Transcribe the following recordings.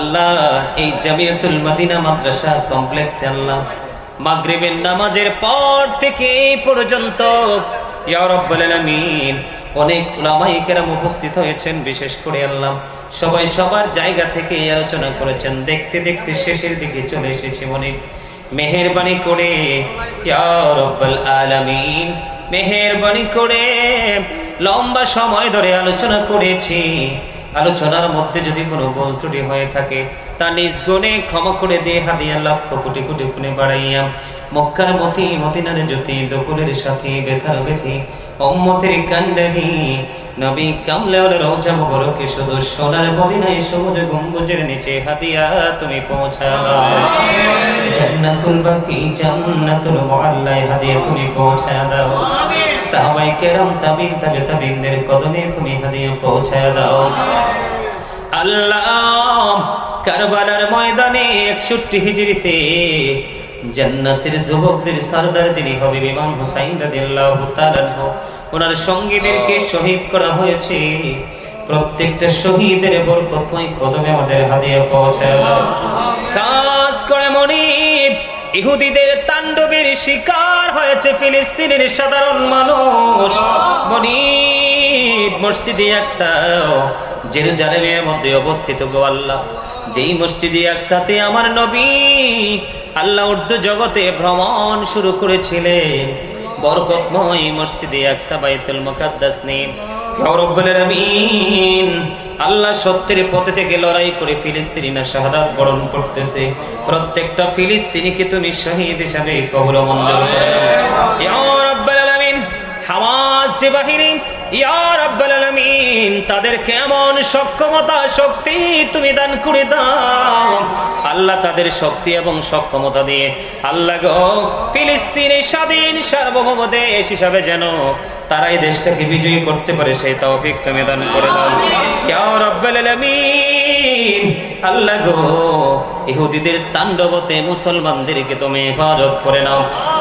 আল্লাহ, এই জামিয়াতুল মদিনা মাদ্রাসা কমপ্লেক্সে আল্লাহ, মাগরিবের নামাজের পর থেকে এই পর্যন্ত অনেক উলামায়ে কেরাম উপস্থিত হয়েছেন, বিশেষ করে আল্লাহ, সবাই সবার জায়গা থেকে আলোচনা করেছেন, দেখতে দেখতে শেষের দিকে চলে এসেছি মনে। মেহেরবানি করে আলামিন, মেহেরবানি করে, লম্বা সময় ধরে আলোচনা করেছি। আলোচনার মধ্যে যদি কোনো বল ত্রুটি হয়ে থাকে তা নিজ গুণে ক্ষমা করে দিয়ে হাদিয়া লক্ষ কোটি কোটি গুণে বাড়াইয়া। মক্কার মতি মদিনার জ্যোতি দকুলের সাথে বেতার বেতি অম্মতের কান্ডারি। নবী কামলেওয়ার রোজা মোবারকে শুধু সোনার মদিনায় সবুজ গম্বুজের নিচে হাদিয়া তুমি পৌঁছা দাও জান্নাতুল বাকি জান্নাতুল মুআল্লায় হাদিয়া তুমি পৌঁছা দাও সাহাবাই কেরাম তাবিন তাবে তাবিনদের কদমে তুমি হাদিয়া পৌঁছা দাও। আল্লাহ, কারবালার ময়দানে একষট্টি হিজড়িতে জান্নাতের যুবকদের সরদার যিনি হবে ইমাম হুসাইন রাদিয়াল্লাহু তাআলা ওনার সঙ্গীদেরকে শহীদ করা হয়েছে। প্রত্যেকটা শহীদের বরকতময় কদমে আমাদের হাদিয়া পৌঁছায় দাও। কাজ করে মনিব ইহুদিদের তাণ্ডবের শিকার হয়েছে ফিলিস্তিনের সাধারণ মানুষ। মসজিদে আকসা জেরুজালেমের মধ্যে অবস্থিত গো আল্লাহ। যেই মসজিদে একসাথে আমার নবী আল্লাহ উর্দু জগতে ভ্রমণ শুরু করেছিলেন। বরকতময় মসজিদে একসা বাইতুল মুকাদ্দাস নেই আমিন আল্লাহ সত্যের পথে থেকে লড়াই করে ফিলিস্তিনিরা শাহাদাত বরণ করতেছে। প্রত্যেকটা ফিলিস্তিনিকে তুমি শহীদ হিসাবে কবর মঞ্জুর করে হামাস যে বাহিনী তাদের কেমন সক্ষমতা, শক্তি তুমি দান করে দাও। আল্লাহ তাদের শক্তি এবং সক্ষমতা দিয়ে আল্লাহ গো ফিলিস্তিনের স্বাধীন সার্বভৌম দেশ হিসাবে যেন তারা এই দেশটাকে বিজয়ী করতে পারে, সেই তৌফিক তুমি দান করে দাও। ইয়া রাব্বাল আলামিন, আল্লাহ গো, ইহুদিদের তাণ্ডবতে মুসলমানদেরকে তুমি হেফাজত করে নাও।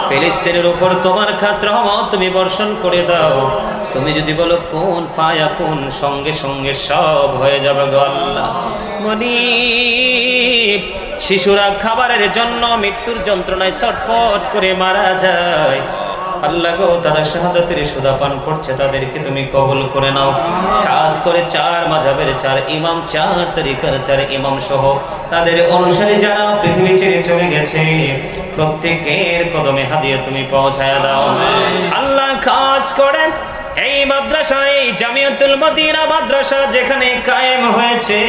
ফিলিস্তিনের উপর তোমার খাস রহমত তুমি বর্ষণ করে দাও। তুমি যদি বলো, কোন ফায়া কোন সঙ্গে সঙ্গে সব হয়ে যাবে গো আল্লাহ? মনিব শিশুরা খাবারের জন্য মৃত্যুর যন্ত্রণায় ছটফট করে মারা যায়। প্রত্যেকের কদমে হাদিয়ে তুমি পৌঁছায় দাও। আল্লাহ কাজ করে এই মাদ্রাসা এই জামিয়াতুল মদিনা মাদ্রাসা যেখানে কায়েম হয়েছে।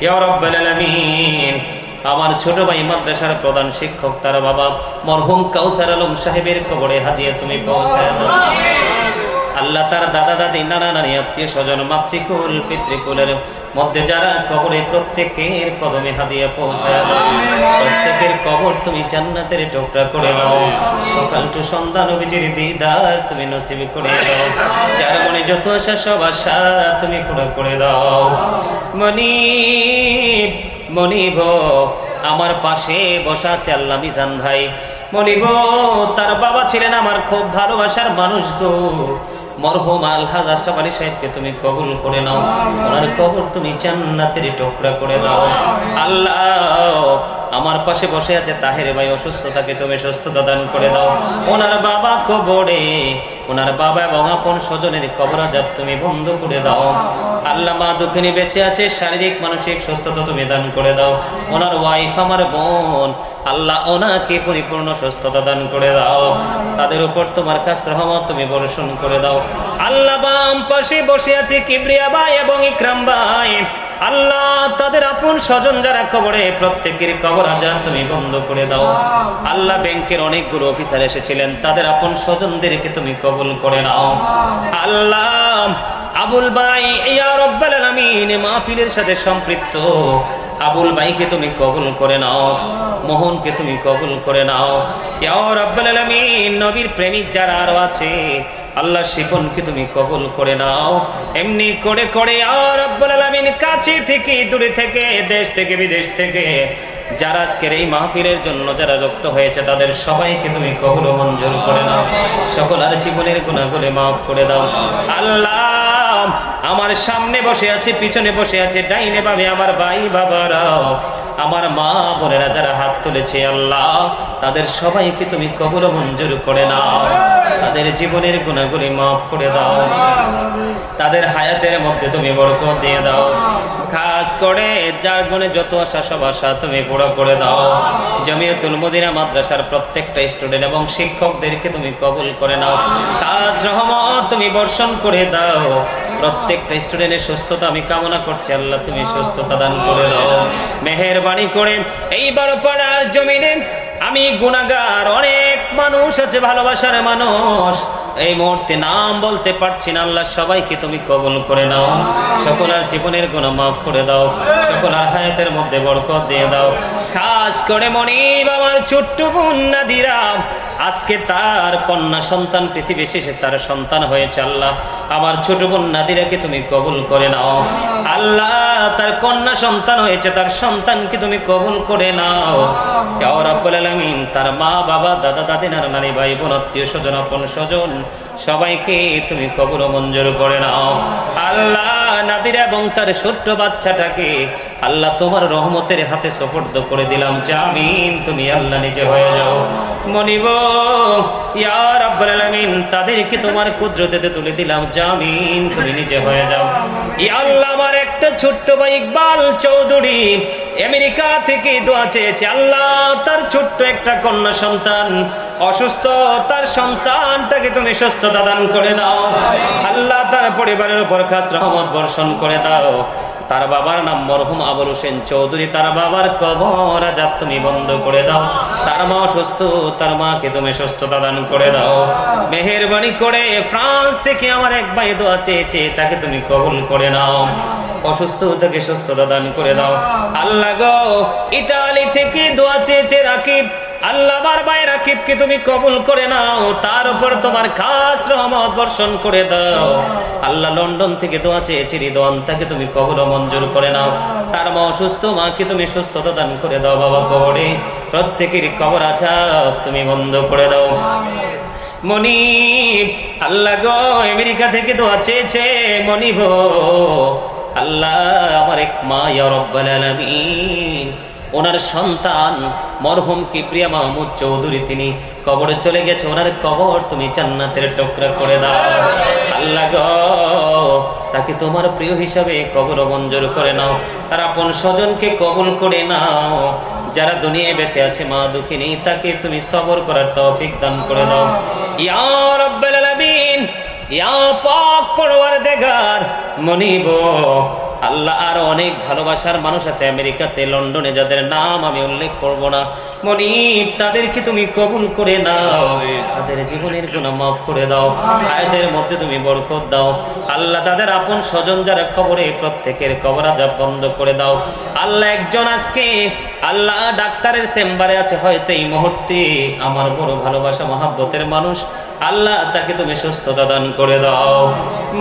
ইয়া রাব্বাল আলামিন আমার ছোট ভাই মাদ্রাসার প্রধান শিক্ষক তার বাবা মরহুম কাউসার আলম সাহেবের কবরে হাতিয়ে তুমি পৌঁছায় দাও আল্লাহ তার দাদা দাদি নানা নানি আত্মীয় স্বজন মাতৃকুল পিতৃকুলের মধ্যে যারা কবরে প্রত্যেকের কদমে হাদিয়া পৌঁছায় প্রত্যেকের কবর তুমি জান্নাতের টুকরা করে দাও। সকাল টু সন্ধ্যা নবীজির দিদার তুমি নসিব করে দাও। যার মনে যত আশা, সব আশা তুমি পুরো করে দাও। মনিব মনিব, আমার পাশে বসা আছে আল্লাহ মিজান ভাই। মনিব, তার বাবা ছিলেন আমার খুব ভালোবাসার মানুষ গো। মরহুম আলহাজ আশরাফ আলী সাহেবকে তুমি কবুল করে নাও। ওনার কবর তুমি জান্নাতের টুকরা করে দাও। আল্লাহ। আমার পাশে বসে আছে তাহের ভাই অসুস্থতাকে তুমি সুস্থতা দান করে দাও। ওনার বাবা কবরে ওনার বাবা এবং আপন স্বজনের কবর আজাব তুমি বন্ধ করে দাও। আল্লাহ মা দুঃখিনী বেঁচে আছে, শারীরিক, মানসিক সুস্থতা তুমি দান করে দাও। ওনার ওয়াইফ আমার বোন, আল্লাহ ওনাকে পরিপূর্ণ সুস্থতা দান করে দাও। তাদের উপর তোমার কাছ রহমত তুমি বর্ষণ করে দাও। আল্লাহ বাম পাশে বসে আছে কিবরিয়া ভাই এবং ইকরাম ভাই। আল্লাহ তাদের আপন স্বজন যারা কবরে প্রত্যেকের কবর আজাদ তুমি বন্ধ করে দাও। আল্লাহ। ব্যাংকের অনেকগুলো অফিসার এসেছিলেন তাদের আপন স্বজনদেরকে তুমি কবুল করে নাও। আল্লাহ। আবুল ভাই ইয়া রব্বাল আলামিন মাহফিলের সাথে সম্পৃক্ত। আবুল ভাইকে তুমি কবুল করে নাও মোহনকে তুমি কবুল করে নাও। ইয়া রব্বাল আলামিন নবীর প্রেমিক যারা আরও আছে আল্লাহ শিপনকে তুমি কবুল করে নাও। এমনি করে করে আর রব্বুল আলামিন কাছে থেকে, দূরে থেকে, দেশ থেকে, বিদেশ থেকে, যারা আজকের এই মাহফিলের জন্য যারা যুক্ত হয়েছে, তাদের সবাইকে তুমি কবুল মঞ্জুর করে নাও। সকল আর জীবনের গুণাগুলি মাফ করে দাও। আল্লাহ, আমার সামনে বসে আছে, পিছনে বসে আছে, ডাইনে বামে আমার ভাই বাবারাও। আমার মা বোনেরা যারা হাত তুলেছে, আল্লাহ, তাদের সবাইকে তুমি কবর মঞ্জুর করে নাও। তাদের জীবনের গুণাগুলি মাফ করে দাও। তাদের হায়াতের মধ্যে তুমি বরকত দিয়ে দাও। খাস করে যার মনে যত আশা, সব আশা তুমি পুরো করে দাও। জমিয়তুল মদিনা মাদ্রাসার প্রত্যেকটা স্টুডেন্ট এবং শিক্ষকদেরকে তুমি কবুল করে নাও। খাস রহমত তুমি বর্ষণ করে দাও। প্রত্যেকটা স্টুডেন্টের সুস্থতা আমি কামনা করছি, আল্লাহ তুমি সুস্থতা দান করে দাও। মেহেরবানি করে এই বড় পাড়ার জমিনে আমি গুণাগার অনেক মানুষ আছে, ভালোবাসার মানুষ। এই মুহূর্তে নাম বলতে পারছি না, আল্লাহ সবাইকে তুমি কবুল করে নাও। সকলের জীবনের গুণ মাফ করে দাও। সকলের হায়াতের মধ্যে বরকত দিয়ে দাও। খাস করে মনিব আমার ছোট্ট বোন নাদিরাম আজকে তার কন্যা সন্তান পৃথিবী শেষে তার সন্তান হয়েছে, আল্লাহ। আমার ছোট বোন নাদিরাকে তুমি কবুল করে নাও। আল্লাহ তার কন্যা সন্তান হয়েছে তার সন্তানকে তুমি কবুল করে নাও। রাব্বুল আলামিন তার মা বাবা দাদা দাদিনার নারী নানি ভাই বোন আত্মীয় স্বজন আপন স্বজন সবাইকে তুমি কবুল মঞ্জুর করে নাও। আল্লাহ নাদিরা এবং তার ছোট্ট বাচ্চাটাকে আল্লাহ তোমার রহমতের হাতে সোপর্দ করে দিলাম। জামিন তুমি আল্লাহ নিজে হয়ে যাও। মনিব, ইয়া রাব্বুল আলামিন, তাদেরকে তোমার কুদরতে তুলে দিলাম। জামিন তুমি নিজে হয়ে যাও। আল্লাহ আমার একটা ছোট্ট ভাই ইকবাল চৌধুরী, আমেরিকা থেকে দোয়া চেয়েছে। আল্লাহ তার ছোট্ট একটা কন্যা সন্তান, অসুস্থ, তার সন্তানটাকে তুমি সুস্থতা দান করে দাও। আল্লাহ তার পরিবারের উপর খাস রহমত বর্ষণ করে দাও। তার বাবার নাম মরহুম আবুল হোসেন চৌধুরী। তার বাবার কবর আজাব তুমি বন্ধ করে দাও। তার মা অসুস্থ, তার মাকে তুমি সুস্থতা দান করে দাও। মেহেরবানি করে ফ্রান্স থেকে আমার এক ভাই দোয়া চেয়েছে, তাকে তুমি কবুল করে নাও। অসুস্থ তাকে সুস্থতা দান করে দাও। আল্লাহ গো, ইটালি থেকে দোয়া চেয়েছে রাকিব। আল্লাহ আমার ভাই রাকিবকে তুমি কবুল করে নাও, তার উপর তোমার খাস রহমত বর্ষণ করে দাও। আল্লাহ লন্ডন থেকে দোয়া চেয়েছি রিদওয়ান তাকে তুমি কবুল মঞ্জুর করে নাও। তার মা অসুস্থ, মাকে তুমি সুস্থতা দান করে দাও, বাবা কবরে প্রত্যেকেরই কবর আছাপ তুমি বন্ধ করে দাও। মনিব, আল্লাহ গো, আমেরিকা থেকে দোয়া চেয়েছে, মনিব, আল্লাহ আমার এক মা, ইয়া রব্বাল আলামিন। ওনার সন্তান মরহুম কিবরিয়া মাহমুদ চৌধুরী, তিনি কবরে চলে গেছে। ওনার কবর তুমি জান্নাতের টুকরা করে দাও। আল্লাহ গো, তাকে তোমার প্রিয় হিসাবে কবর মঞ্জুর করে নাও। তার আপন স্বজনকে কবুল করে নাও। যারা দুনিয়ায় বেঁচে আছে, মা দুঃখিনী, তাকে তুমি সবর করার তৌফিক দান করে দাও। ইয়া ইয়া পাক পরওয়ারদিগার, মনিব আল্লাহ আর অনেক ভালোবাসার মানুষ আছে আমেরিকাতে লন্ডনে যাদের নাম আমি উল্লেখ করব না। মনিব তাদেরকে তুমি কবুল করে নাও। তাদের জীবনের গুণ মাফ করে দাও। আয়াতের মধ্যে তুমি বরকত দাও। আল্লাহ তাদের আপন স্বজন যারা কবরে প্রত্যেকের কবর আজাব বন্ধ করে দাও। আল্লাহ একজন আজকে আল্লাহ ডাক্তারের চেম্বারে আছে। হয়তো এই মুহূর্তে আমার বড় ভালোবাসা মহাব্বতের মানুষ। আল্লাহ তাকে তুমি সুস্থতা দান করে দাও।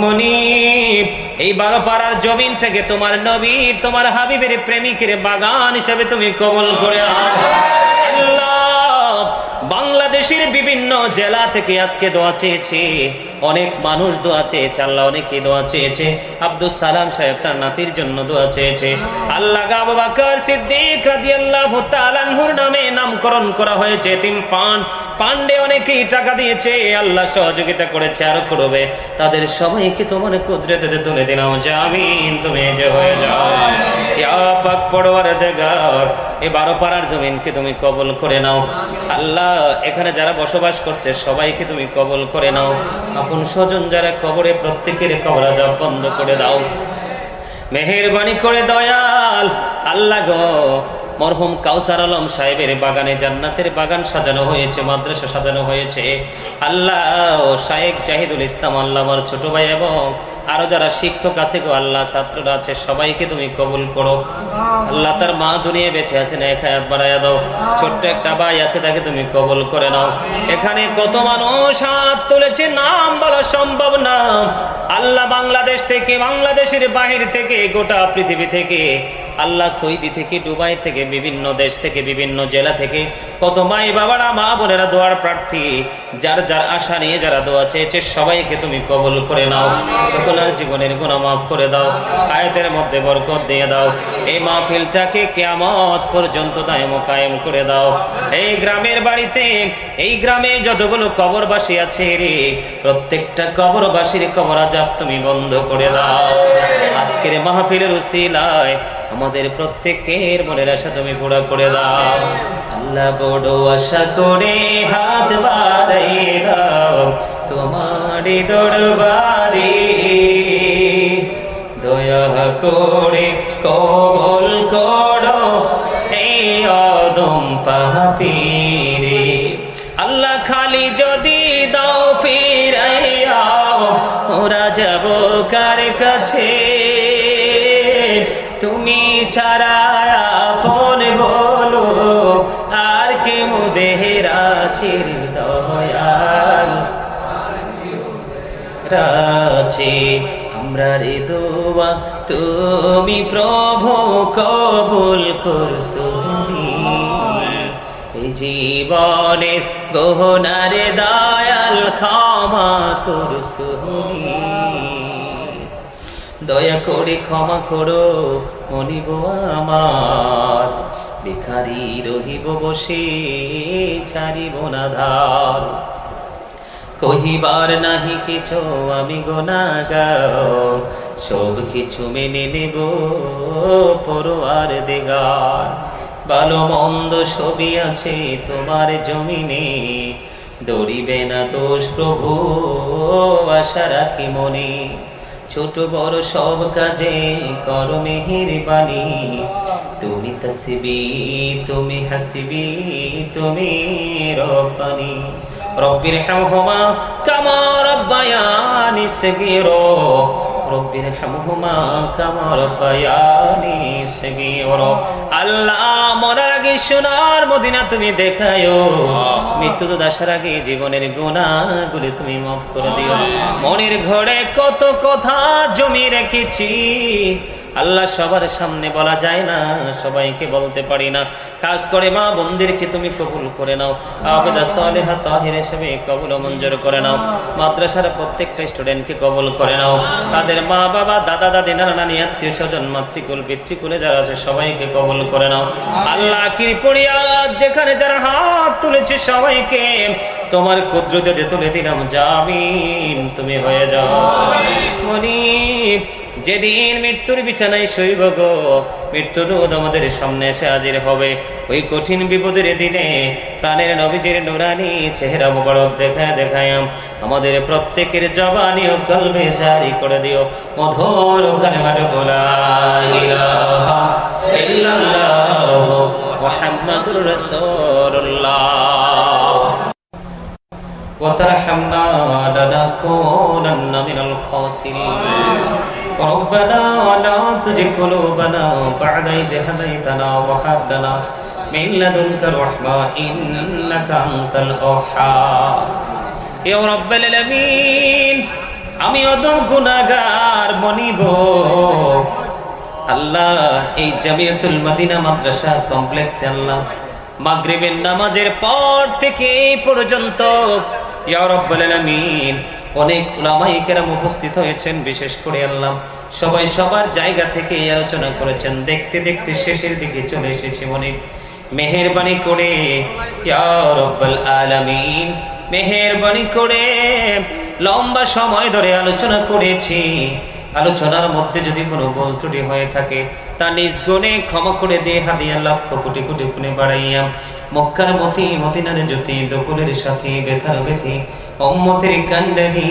মনিব, এই বারো পাড়ার জমিনটাকে তোমার নবী তোমার হাবিবের প্রেমিকের বাগান হিসাবে তুমি কবল করে বাংলাদেশের বিভিন্ন জেলা থেকে আজকে দোয়া চেয়েছে। অনেক মানুষ দোয়া চেয়েছে, আল্লাহ অনেকে দোয়া চেয়েছে। আব্দুল সালাম সাহেব তার নাতির জন্য দোয়া চেয়েছে। আল্লাহ আবু সিদ্দিক রাদিয়াল্লাহু তাআলার নামে নামকরণ করা হয়েছে। তিন পান পান্ডে অনেকেই টাকা দিয়েছে, আল্লাহ সহযোগিতা করেছে, আর করবে। তাদের সবাইকে তোমার কুদরতে তুলে দিলাম। জামিন তুমি যে হয়ে যাও। পাক পড়ওয়ার দেগার বারো পাড়ার জমিনকে তুমি কবল করে নাও। আল্লাহ, এখানে যারা বসবাস করছে, সবাইকে তুমি কবল করে নাও। আপন স্বজন যারা কবরে, প্রত্যেকের কবর আজাব বন্ধ করে দাও। মেহেরবানি করে দয়াল, আল্লাহ গো, মরহুম কাউসার আলম সাহেবের বাগানে জান্নাতের বাগান সাজানো হয়েছে, মাদ্রাসা সাজানো হয়েছে। আল্লাহ শাহেক জাহিদুল ইসলাম আল্লাহ আমার ছোট ভাই এবং আরও যারা শিক্ষক আছে আল্লাহ, ছাত্ররা আছে, সবাইকে তুমি কবুল করো। আল্লাহ তার মা দুনিয়া বেঁচে আছে না হায়াত বাড়াইয়া দাও। ছোট্ট একটা ভাই আছে, তাকে তুমি কবুল করে নাও। এখানে কত মানুষ হাত তুলেছে, নাম বলা সম্ভব না। আল্লাহ বাংলাদেশ থেকে, বাংলাদেশের বাহির থেকে, গোটা পৃথিবী থেকে আল্লাহ সৌদি থেকে, দুবাই থেকে, বিভিন্ন দেশ থেকে, বিভিন্ন জেলা থেকে কত মাই বাবারা মা বোনেরা দোয়ার প্রার্থী, যার যার আশা নিয়ে যারা দোয়া চেয়েছে, সবাইকে তুমি কবল করে নাও। সকলের জীবনের গুণা মাফ করে দাও। আয়াতের মধ্যে বরকত দিয়ে দাও। এই মাহফিলটাকে কেয়ামত পর্যন্ত দায়ম কায়েম করে দাও। এই গ্রামের বাড়িতে, এই গ্রামে যতগুলো কবরবাসী আছে রে, প্রত্যেকটা কবরবাসীর কবর আজাব তুমি বন্ধ করে দাও। আজকের মাহফিলের উসিলায় আমাদের প্রত্যেকের মনের আশা তুমি পুরা করে দাও। আল্লাহ বড় আশা করে হাত বাড়াই দাও তোমার দরবারে। দয়া করে কবল করো এই অদম পাপিরে। আল্লাহ খালি যদি দাও ফিরাইয়াও, ওরা যাব কার কাছে? তুমি ছাড়া আপন বলো, আর কে মুদেহের আছে দয়াল। রাছে আমরা রে দোয়া, তুমি প্রভু কবুল করছ এই জীবনের গহনারে দয়াল ক্ষমা করছ দয়া করে ক্ষমা করো, মনিব আমার। ভিখারি রহিব বসে, ছাড়িব না ধার। কহিবার নাহি কিছু, আমি গোনাগাও সব কিছু মেনে নেব, পরোয়ার দেগার। ভালো মন্দ সবই আছে তোমার জমিনে। দৌড়িবে না দোষ প্রভু, আশা রাখি মনে। ছোট বড় সব কাজে করো বাণী তুমি তসবি, তুমি হাসবি, তুমি রব্বানি। রব্বির হামহুমা কামা রব্বায়ানি সগীরা। আল্লাহ মরার আগে সোনার মদিনা তুমি দেখায়ো। মৃত্যু তো দাসার আগে জীবনের গুণাগুলি তুমি মাফ করে দিও। মনের ঘরে কত কথা জমি রেখেছি। আল্লাহ সবার সামনে বলা যায় না সবাইকে বলতে পারি না। খাস করে মা বন্দিরকে তুমি কবুল করে নাও। আবেদা সালেহা তাহির হিসেবে কবুল মঞ্জুর করে নাও। মাদ্রাসার প্রত্যেকটা স্টুডেন্টকে কবুল করে নাও। তাদের মা বাবা দাদা দাদি নানা নানি আত্মীয় স্বজন মাতৃকুল পিতৃকুলে যারা আছে সবাইকে কবুল করে নাও। আল্লাহ কিরিপুরিয়া যেখানে যারা হাত তুলেছে সবাইকে তোমার কুদ্রতে তুলে দিলাম জামিন তুমি হয়ে যাও। যেদিন মৃত্যুর বিছানায় শৈব গো মৃত্যু দূত আমাদের সামনে এসে হাজির হবে ওই কঠিন বিপদের দিনে প্রাণের নবীজির নুরানি চেহারা মোবারক দেখায় দেখায়াম আমাদের প্রত্যেকের জবানি ও কলবে জারি করে দিও মধুর কালেমাট বলা ইলাহা ইল্লাল্লাহ মুহাম্মাদুর রাসূলুল্লাহ وترحمنا لنكونن من الخاسرين ربنا لا تزغ قلوبنا بعد إذ هديتنا وهب لنا من لدنك رحمة إنك أنت الوهاب يا رب العالمين আমি অদম গুনাগার মনিব আল্লাহ এই জামিয়াতুল মদিনা মাদ্রাসা কমপ্লেক্সে আল্লাহ মাগরিবের নামাজের পর থেকে এই পর্যন্ত ইয়া রাব্বুল আলামিন অনেক উলামায়ে কেরাম উপস্থিত হয়েছেন, বিশেষ করে আল্লাহ। সবাই সবার জায়গা থেকে এই আলোচনা করেছেন। দেখতে দেখতে শেষের দিকে চলে এসেছি মনে। মেহেরবানি করে আলামিন। মেহেরবানি করে, লম্বা সময় ধরে আলোচনা করেছি। আলোচনার মধ্যে যদি কোনো বল ত্রুটি হয়ে থাকে, তা নিজ গুণে ক্ষমা করে দিয়ে হাদিয়া লক্ষ কোটি কোটি গুণে বাড়াইয়া। মক্কার মতি, মদিনার জ্যোতি দকুলের সাথে বেথার বেথি অম্মতের কান্ডানি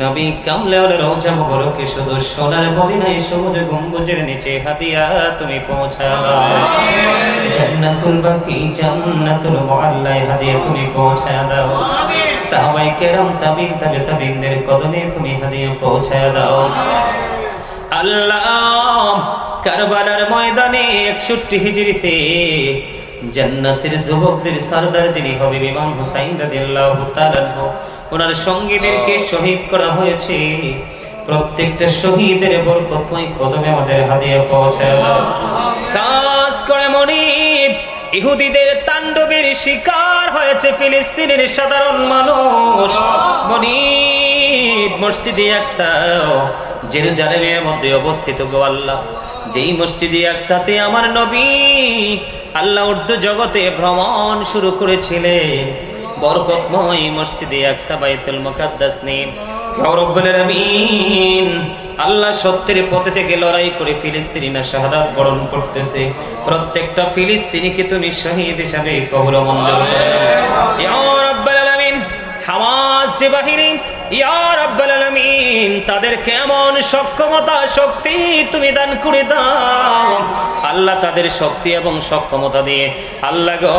নবী কামলাউল রওজা মুবারকে শুধু সোনার মদিনায় সবুজ গম্বুজের নিচে হাদিয়া তুমি পৌঁছা দাও জান্নাতুল বাকি জান্নাতুল মুআল্লায় হাদিয়া তুমি পৌঁছা দাও সাহাবাই কেরাম তাবিন তাবে তাবিনদের কদমে তুমি হাদিয়া পৌঁছা দাও আল্লাহ কারবালার ময়দানে একষট্টি হিজড়িতে জান্নাতের যুবকদের সরদার যিনি হবে ইমাম হুসাইন রাদিয়াল্লাহু তাআলা ওনার সঙ্গীদেরকে শহীদ করা হয়েছে। প্রত্যেকটা শহীদের বরকতময় কদমে আমাদের হাদিয়া পৌঁছায় কাজ করে মনিব, ইহুদিদের তাণ্ডবের শিকার হয়েছে ফিলিস্তিনের সাধারণ মানুষ। মনিব, মসজিদে একসাও জেরুজালেমের মধ্যে অবস্থিত গো আল্লাহ। যেই মসজিদে একসাথে আমার নবী আল্লাহ উর্দু জগতে ভ্রমণ শুরু করেছিলেন। বরকতময় মসজিদে একসা বাইতুল মুকাদ্দাস আলামিন, আল্লাহ সত্যের পথে থেকে লড়াই করে ফিলিস্তিনিরা শাহাদাত বরণ করতেছে। প্রত্যেকটা ফিলিস্তিনিকে তুমি শহীদ হিসাবে কবর আলামিন, হামাস যে বাহিনী তাদের কেমন সক্ষমতা, শক্তি তুমি দান করে দাও। আল্লাহ তাদের শক্তি এবং সক্ষমতা দিয়ে আল্লাহ গো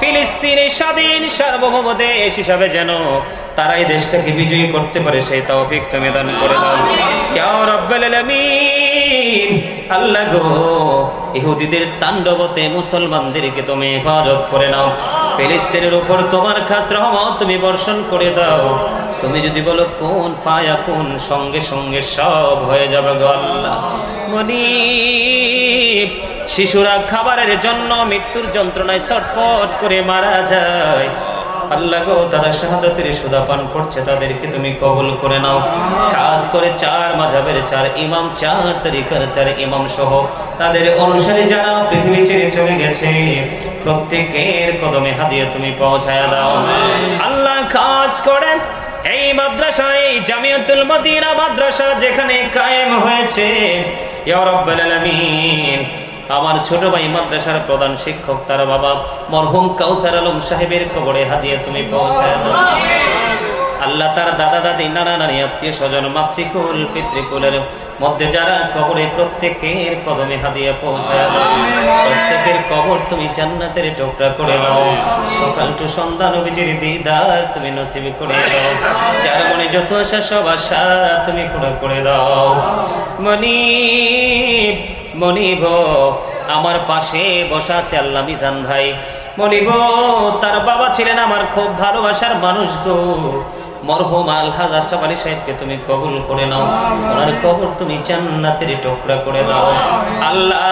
ফিলিস্তিনের স্বাধীন সার্বভৌম দেশ হিসাবে যেন তারা এই দেশটাকে বিজয়ী করতে পারে, সেই তৌফিক তুমি দান করে দাও। রাব্বাল আলামিন আল্লাহ গো, ইহুদিদের তাণ্ডবতে মুসলমানদেরকে তুমি হেফাজত করে নাও। ফিলিস্তিনের উপর তোমার খাস রহমত তুমি বর্ষণ করে দাও। তুমি যদি বলো, কোন ফায়া কোন সঙ্গে সঙ্গে সব হয়ে যাবে গো আল্লাহ? শিশুরা খাবারের জন্য মৃত্যুর যন্ত্রণায় ছটফট করে মারা যায়। আল্লাহ গো, তারা শাহাদাতের করছে, তাদেরকে তুমি কবুল করে নাও। কাজ করে চার মাঝাবের চার ইমাম, চার তরিকার চার ইমাম সহ। তাদের অনুসারী যারা পৃথিবী ছেড়ে চলে গেছে, প্রত্যেকের কদমে হাদিয়ে তুমি পৌঁছায়া দাও। আল্লাহ কাজ করেন এই মাদ্রাসা এই জামিয়াতুল মদিনা মাদ্রাসা যেখানে কায়েম হয়েছে। ইয়া রাব্বাল আলামিন আমার ছোট ভাই মাদ্রাসার প্রধান শিক্ষক, তার বাবা মরহুম কাউসার আলম সাহেবের কবরে হাদিয়ে তুমি পৌঁছায় আল্লাহ তার দাদা দাদি, নানা নানি, আত্মীয় স্বজন, মাতৃকুল, পিতৃকুলের মধ্যে যারা কবরে প্রত্যেকের কদমে হাদিয়ে পৌঁছায় প্রত্যেকের কবর তুমি জান্নাতের টুকরা করে দাও। সকাল টু সন্ধ্যা নবীজির দিদার তুমি নসিব করে দাও। যার মনে যত আশা, সব আশা তুমি পুরো করে দাও। মনিব মনিব, আমার পাশে বসা আছে আল্লাহ মিজান ভাই। মনিব, তার বাবা ছিলেন আমার খুব ভালোবাসার মানুষ গো। মরহুম আলী সাহেবকে তুমি কবুল করে নাও। ওনার কবর তুমি করে আল্লাহ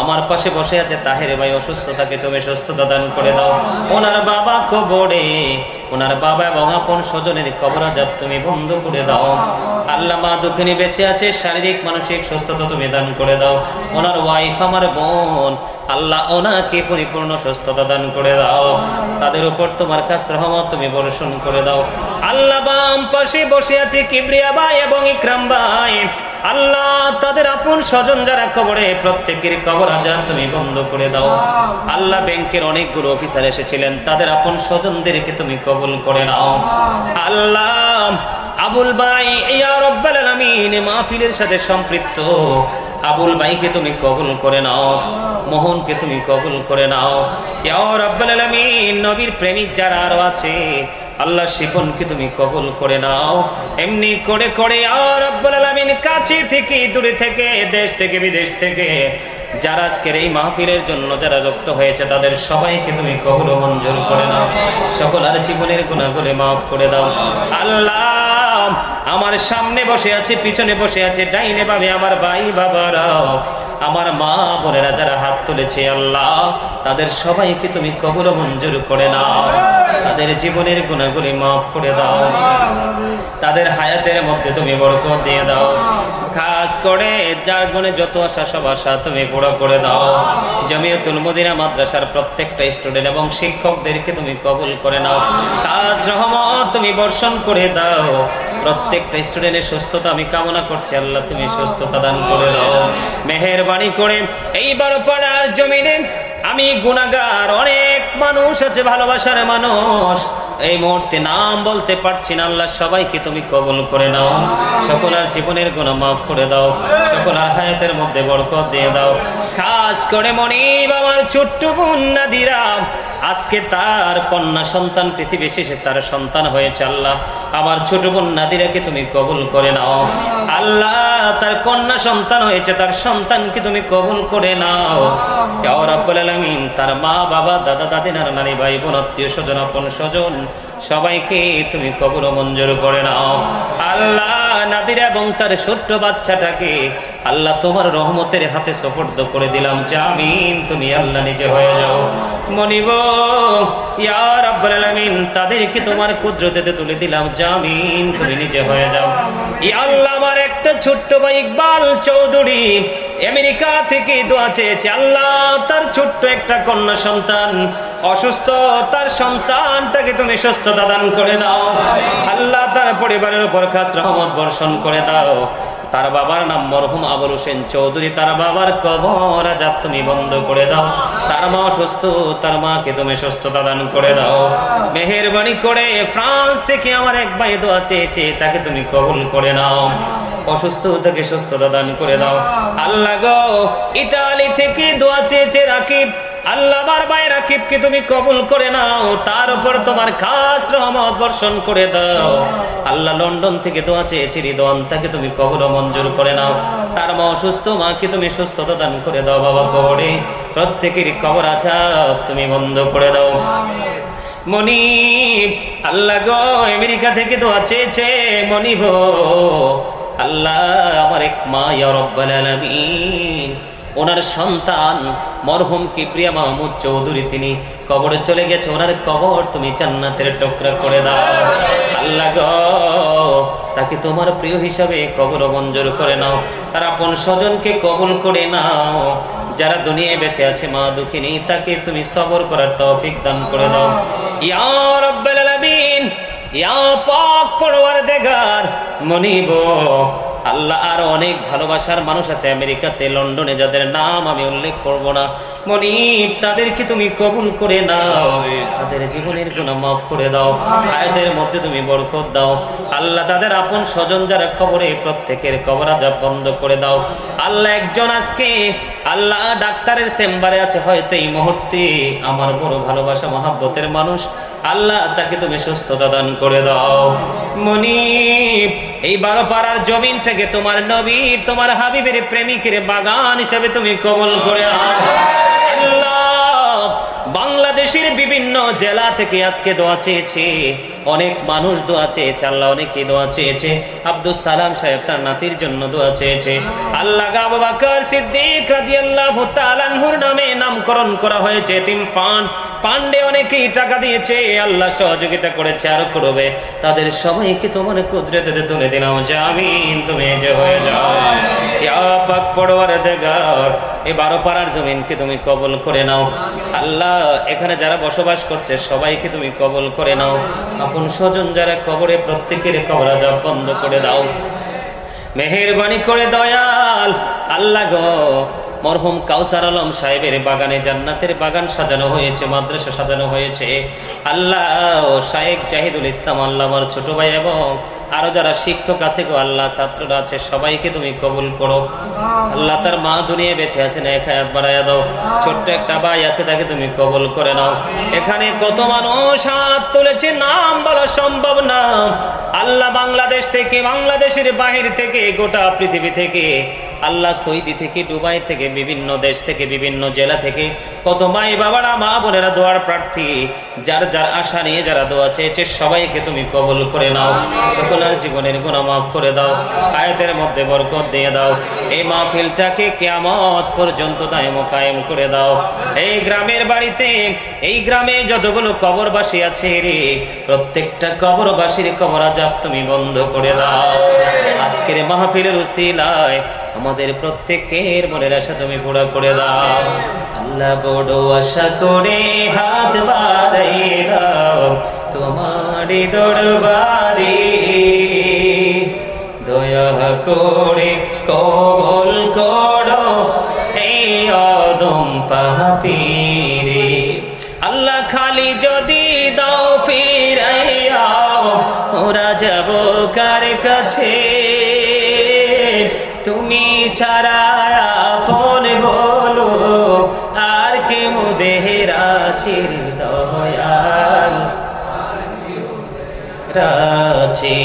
আমার পাশে বসে আছে তাহের ভাই, অসুস্থতাকে তুমি সুস্থতা দান করে দাও। ওনার বাবা কবরে, ওনার বাবা এবং আপন স্বজনের কবর আজাব তুমি বন্ধ করে দাও। আল্লাহ মা দুঃখিনী বেঁচে আছে, শারীরিক, মানসিক সুস্থতা তুমি দান করে দাও। ওনার ওয়াইফ আমার বোন, আল্লাহ ওনাকে পরিপূর্ণ সুস্থতা দান করে দাও। তাদের উপর তোমার কাছ রহমত তুমি বর্ষণ করে দাও। আল্লাহ বাম পাশে বসে আছে কিবরিয়া ভাই এবং ইকরাম ভাই। আল্লাহ তাদের আপন স্বজন যারা কবরে প্রত্যেকের কবর আজান তুমি বন্ধ করে দাও। আল্লাহ। ব্যাংকের অনেকগুলো অফিসার এসেছিলেন তাদের আপন স্বজনদেরকে তুমি কবুল করে নাও। আল্লাহ। আবুল ভাই ইয়া রব্বাল আলামিন মাহফিলের সাথে সম্পৃক্ত। আবুল ভাইকে তুমি কবুল করে নাও মোহনকে তুমি কবুল করে নাও। ইয়া রব্বাল আলামিন নবীর প্রেমিক যারা আরও আছে আল্লাহ শিপনকে তুমি কবুল করে নাও। এমনি করে করে আর রব্বুল আলামিন কাছে থেকে, দূরে থেকে, দেশ থেকে, বিদেশ থেকে, যারা আজকের এই মাহফিলের জন্য যারা যুক্ত হয়েছে, তাদের সবাইকে তুমি কবুল মঞ্জুর করে নাও। সকল আর জীবনের গুণাগুলি মাফ করে দাও। আল্লাহ, আমার সামনে বসে আছে, পিছনে বসে আছে, ডাইনে বামে আমার ভাই বাবারাও আমার মা বোনেরা যারা হাত তুলেছে আল্লাহ, তাদের সবাইকে তুমি কবুল ও মঞ্জুর করে নাও। তাদের জীবনের গুণাগুলি মাফ করে দাও। তাদের হায়াতের মধ্যে তুমি বরকত দিয়ে দাও। খাস করে যার মনে যত আশা, সব আশা তুমি পুরো করে দাও। জমিয়তুল মদিনা মাদ্রাসার প্রত্যেকটা স্টুডেন্ট এবং শিক্ষকদেরকে তুমি কবুল করে নাও। কাজ রহমত তুমি বর্ষণ করে দাও। প্রত্যেকটা স্টুডেন্টের সুস্থতা আমি কামনা করছি। আল্লাহ তুমি সুস্থতা দান করে দাও। মেহেরবানি করে এইবার পাড়ার জমিনে আমি গুণাগার অনেক মানুষ আছে, ভালোবাসার মানুষ। এই মুহূর্তে নাম বলতে পারছি না, আল্লাহ সবাইকে তুমি কবুল করে নাও। সকলার জীবনের গুণ মাফ করে দাও। সকলার হায়াতের মধ্যে বরকত দিয়ে দাও। খাস করে মনিব আমার ছোট্ট বোন আজকে তার কন্যা সন্তান, পৃথিবী শেষে তার সন্তান হয়েছে, আল্লাহ। আমার ছোট বোন নাদিরাকে তুমি কবুল করে নাও। আল্লাহ, তার কন্যা সন্তান হয়েছে, তার সন্তানকে তুমি কবুল করে নাও। আলামিন, তার মা, বাবা, দাদা দাদি নারী ভাই বোন, আত্মীয় স্বজন, আপন স্বজন, সবাইকে তুমি কবুল মঞ্জুর করে নাও। আল্লাহ, নাদিরা এবং তার ছোট্ট বাচ্চাটাকে আল্লাহ তোমার রহমতের হাতে সোপর্দ করে দিলাম। জামিন তুমি আল্লাহ নিজে হয়ে যাও। মনিব ইয়ার আব্বাল আলামিন, তাদেরকে তোমার কুদরতেতে তুলে দিলাম। জামিন তুমি নিজে হয়ে যাও। আল্লাহ আমার একটা ছোট্ট ভাই ইকবাল চৌধুরী, আমেরিকা থেকে দোয়া চেয়েছে। আল্লাহ তার ছোট্ট একটা কন্যা সন্তান, অসুস্থ, তার সন্তানটাকে তুমি সুস্থতা দান করে দাও। আল্লাহ তার পরিবারের উপর খাস রহমত বর্ষণ করে দাও। তার বাবার নাম মরহুম আবুল হোসেন চৌধুরী। তার বাবার কবর আজাব তুমি বন্ধ করে দাও। তার মা অসুস্থ, তার মাকে তুমি সুস্থতা দান করে দাও। মেহেরবানি করে ফ্রান্স থেকে আমার এক ভাই দোয়া চেয়েছে, তাকে তুমি কবুল করে নাও। অসুস্থ থেকে সুস্থতা দান করে দাও। আল্লাহ গো, ইটালি থেকে দোয়া চেয়েছে রাকিব। আল্লাহ আমার ভাই রাকিবকে তুমি কবুল করে নাও? তার উপর তোমার খাস রহমত বর্ষণ করে দাও। আল্লাহ লন্ডন থেকে দোয়া চেয়েছি রিদওয়ান তাকে তুমি কবর ও মঞ্জুর করে নাও। তার মা অসুস্থ, মাকে তুমি সুস্থতা দান করে দাও, বাবা কবরে প্রত্যেকেরই কবর আছাপ তুমি বন্ধ করে দাও। মনিব, আল্লাহ গো, আমেরিকা থেকে দোয়া চেয়েছে, মনিব। আল্লাহ আমার এক মা, ইয়া রব্বাল আলামিন। ওনার সন্তান মরহুম কিবরিয়া মাহমুদ চৌধুরী, তিনি কবরে চলে গেছে। ওনার কবর তুমি জান্নাতের টুকরা করে দাও। আল্লাহ গো, তাকে তোমার প্রিয় হিসাবে কবর মঞ্জুর করে নাও। তার আপন স্বজনকে কবুল করে নাও। যারা দুনিয়ায় বেঁচে আছে, মা দুঃখিনী, তাকে তুমি সবর করার তৌফিক দান করে দাও। ইয়া রাব্বাল আলামিন, ইয়া পাক পরওয়ারদিগার, মনিব আল্লাহ আর অনেক ভালোবাসার মানুষ আছে আমেরিকাতে লন্ডনে যাদের নাম আমি উল্লেখ করব না। মনিব তাদেরকে তুমি কবুল করে নাও। তাদের জীবনের গুণা মাফ করে দাও। আয়াতের মধ্যে তুমি বরকত দাও। আল্লাহ তাদের আপন স্বজন যারা কবরে প্রত্যেকের কবর আজাব বন্ধ করে দাও। আল্লাহ একজন আজকে আল্লাহ ডাক্তারের চেম্বারে আছে হয়তো এই মুহূর্তে। আমার বড় ভালোবাসা মহাব্বতের মানুষ। আল্লাহ তাকে তুমি সুস্থতা দান করে দাও। মনিব, এই বারো পাড়ার জমিনটাকে তোমার নবী, তোমার হাবিবের প্রেমিকের বাগান হিসাবে তুমি কবল করে আল্লাহ, বাংলাদেশের বিভিন্ন জেলা থেকে আজকে দোয়া চেয়েছে। অনেক মানুষ দোয়া চেয়েছে, আল্লাহ অনেকে দোয়া চেয়েছে। আব্দুল সালাম সাহেব তার নাতির জন্য দোয়া চেয়েছে। আল্লাহ সিদ্দিক রাদিয়াল্লাহু নামে নামকরণ করা হয়েছে। তিন পান পান্ডে অনেকেই টাকা দিয়েছে, আল্লাহ সহযোগিতা করেছে, আর করবে। তাদের সবাইকে তোমার কুদরতে তুলে দিলাম জামিন তুমি যে হয়ে যাও। পাক পড়ওয়ার দেগার এই বারো পাড়ার জমিনকে তুমি কবল করে নাও। আল্লাহ, এখানে যারা বসবাস করছে, সবাইকে তুমি কবল করে নাও। আপন স্বজন যারা কবরে, প্রত্যেকের কবর আজাব বন্ধ করে দাও। মেহেরবানি করে দয়াল, আল্লাহ গো, মরহুম কাউসার আলম সাহেবের বাগানে জান্নাতের বাগান সাজানো হয়েছে, মাদ্রাসা সাজানো হয়েছে। আল্লাহ শাহেক জাহিদুল ইসলাম আল্লাহ আমার ছোট ভাই এবং আরও যারা শিক্ষক আছে গো, আল্লাহ, ছাত্ররা আছে, সবাইকে তুমি কবুল করো। আল্লাহ তার মা দুনিয়া বেঁচে আছে না হায়াত বাড়াইয়া দাও। ছোট্ট একটা ভাই আছে, তাকে তুমি কবুল করে নাও। এখানে কত মানুষ হাত তুলেছে, নাম বলা সম্ভব না। আল্লাহ বাংলাদেশ থেকে, বাংলাদেশের বাহির থেকে, গোটা পৃথিবী থেকে আল্লাহ সৌদি থেকে, দুবাই থেকে, বিভিন্ন দেশ থেকে, বিভিন্ন জেলা থেকে, কত মাই বাবারা, মা বোনেরা দোয়ার প্রার্থী, যার যার আশা নিয়ে যারা দোয়া চেয়েছে, সবাইকে তুমি কবল করে নাও, সকলের জীবনের গুণা মাফ করে দাও, আয়াতের মধ্যে বরকত দিয়ে দাও, এই মাহফিলটাকে কেয়ামত পর্যন্ত দায়ম কায়েম করে দাও, এই গ্রামের বাড়িতে, এই গ্রামে যতগুলো কবরবাসী আছে রে, প্রত্যেকটা কবরবাসীর কবর আজাব তুমি বন্ধ করে দাও, আজকের মাহফিলের উসিলায় আমাদের প্রত্যেকের মনের আশা তুমি পুরা করে দাও। আল্লাহ বড় আশা করে হাত বাড়াই দাও। তোমার দরবারে দয়া করে কবল করো। এই অদম পাপিরে। আল্লাহ খালি যদি দাও ফিরাইয়াও, ওরা যাব কার কাছে? তুমি ছাড়া আপন বলো আর কে মুদেহের আছে দয়াল রাছে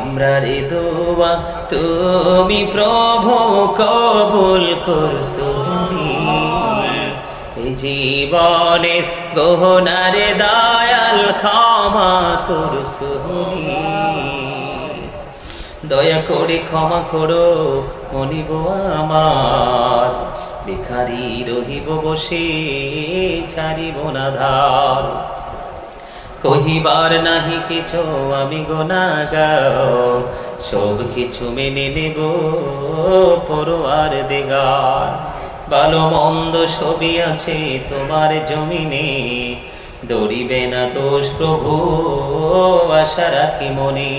আমরা রে দোয়া তুমি প্রভু কবুল করছ জীবনের গহনারে দয়াল ক্ষমা করছ দয়া করে ক্ষমা করো, মনিব আমার। ভিখারি রহিব বসে, ছাড়িব না ধার। কহিবার নাহি কিছু, আমি গোনাগাও সব কিছু মেনে নেব, পরোয়ার দেগার। ভালো মন্দ সবই আছে তোমার জমিনে। দৌড়িবে না দোষ প্রভু, আশা রাখি মনে।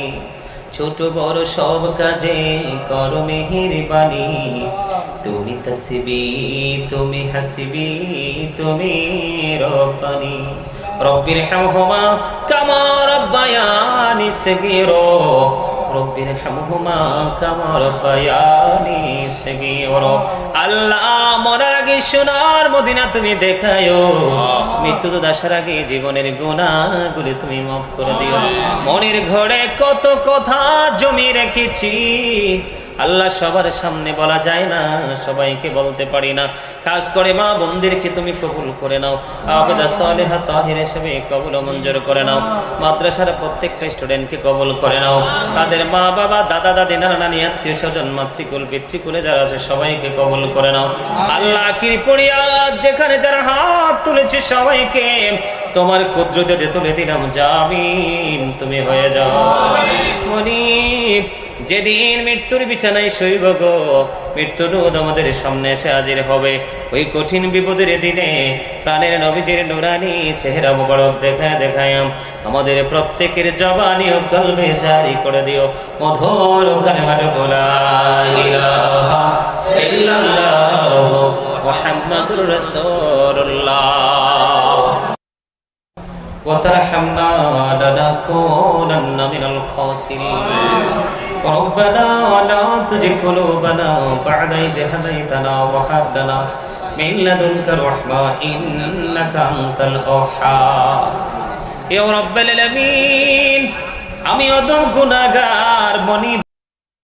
ছোট বড় সব কাজে করো বাণী তুমি তসবি, তুমি হাসবি, তুমি রব্বানি। রব্বির হামহুমা কামা রব্বায়ানি সগীরা। রব্বির হামহুমা কামা রব্বায়ানি সগীরা। আল্লাহ মরার আগে সোনার মদিনা তুমি দেখায়ো। মৃত্যু তো আগে জীবনের গুণাগুলি তুমি মাফ করে দিও। মনের ঘরে কত কথা জমি রেখেছি। আল্লাহ সবার সামনে বলা যায় না সবাইকে বলতে পারি না। খাস করে মা বন্দিরকে তুমি কবুল করে নাও। আবেদা সালেহা তাহির হিসেবে কবুল মঞ্জুর করে নাও। মাদ্রাসার প্রত্যেকটা স্টুডেন্টকে কবুল করে নাও। তাদের মা বাবা দাদা দাদি নানা নানি আত্মীয় স্বজন মাতৃকুল পিতৃকুলে যারা আছে সবাইকে কবুল করে নাও। আল্লাহ কিরিপড়িয়া যেখানে যারা হাত তুলেছে সবাইকে তোমার কুদ্রতে তুলে দিলাম জামিন তুমি হয়ে যাও। মনিব যেদিন মৃত্যুর বিছানায় শৈব গো, মৃত্যু দূত আমাদের সামনে এসে হাজির হবে। ওই কঠিন বিপদের দিনে প্রাণের নবীজির নুরানি চেহারা মোবারক দেখায় দেখায়াম আমাদের প্রত্যেকের জবানি ও কলবে জারি করে দিও। মধুর কালেমাট বলা, ইলাহা وترحمنا لنكونن من الخاسرين ربنا لا تزغ قلوبنا بعد إذ هديتنا وهب لنا من لدنك رحمة إنك أنت الوهاب يا رب العالمين আমি অদম গুনাহগার মনি